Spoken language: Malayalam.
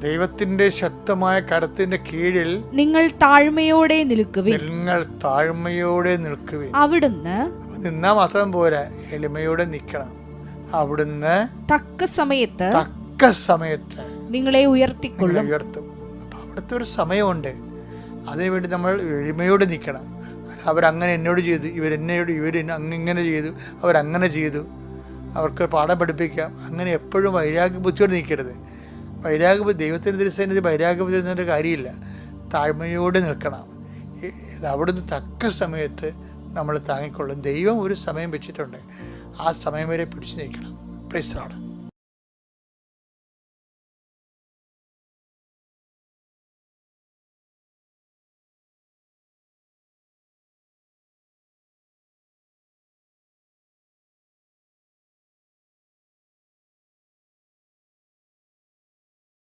ദൈവത്തിന്റെ ശക്തമായ കരത്തിന്റെ കീഴിൽ നിങ്ങൾ താഴ്മയോടെ നിൽക്കുവിൻ. നിങ്ങൾ താഴ്മയോടെ നിൽക്കുവിൻ. അവിടുന്ന് നിന്നാ മാത്രം പോരാ എളിമയോടെ നിൽക്കണം. അവിടുന്ന് തക്ക സമയത്ത് തക്ക സമയത്ത് നിങ്ങളെ ഉയർത്തിക്കൊള്ളും. ഉയർത്തും. അപ്പൊ അവിടുത്തെ ഒരു സമയമുണ്ട്. അതിനുവേണ്ടി നമ്മൾ എളിമയോടെ നിൽക്കണം. അവരങ്ങനെ എന്നോട് ചെയ്തു ഇവരെന്നോട് ഇവർ അങ്ങിങ്ങനെ ചെയ്തു അവരങ്ങനെ ചെയ്തു. അവർക്ക് പാഠം പഠിപ്പിക്കാം. അങ്ങനെ എപ്പോഴും വൈരാഗ്യ ബുദ്ധിയോട് നിൽക്കരുത്. വൈരാഗ്യ ദൈവത്തിന്റെ തിരുസേനത്തിൽ വൈരാഗ്യ ബുദ്ധി കാര്യമില്ല. താഴ്മയോടെ നിൽക്കണം. അവിടുന്ന് തക്ക സമയത്ത് നമ്മൾ താങ്ങിക്കൊള്ളും. ദൈവം ഒരു സമയം വെച്ചിട്ടുണ്ട്. ആ സമയം വരെ പിടിച്ചു നിൽക്കണം. പ്രീസ്തോട്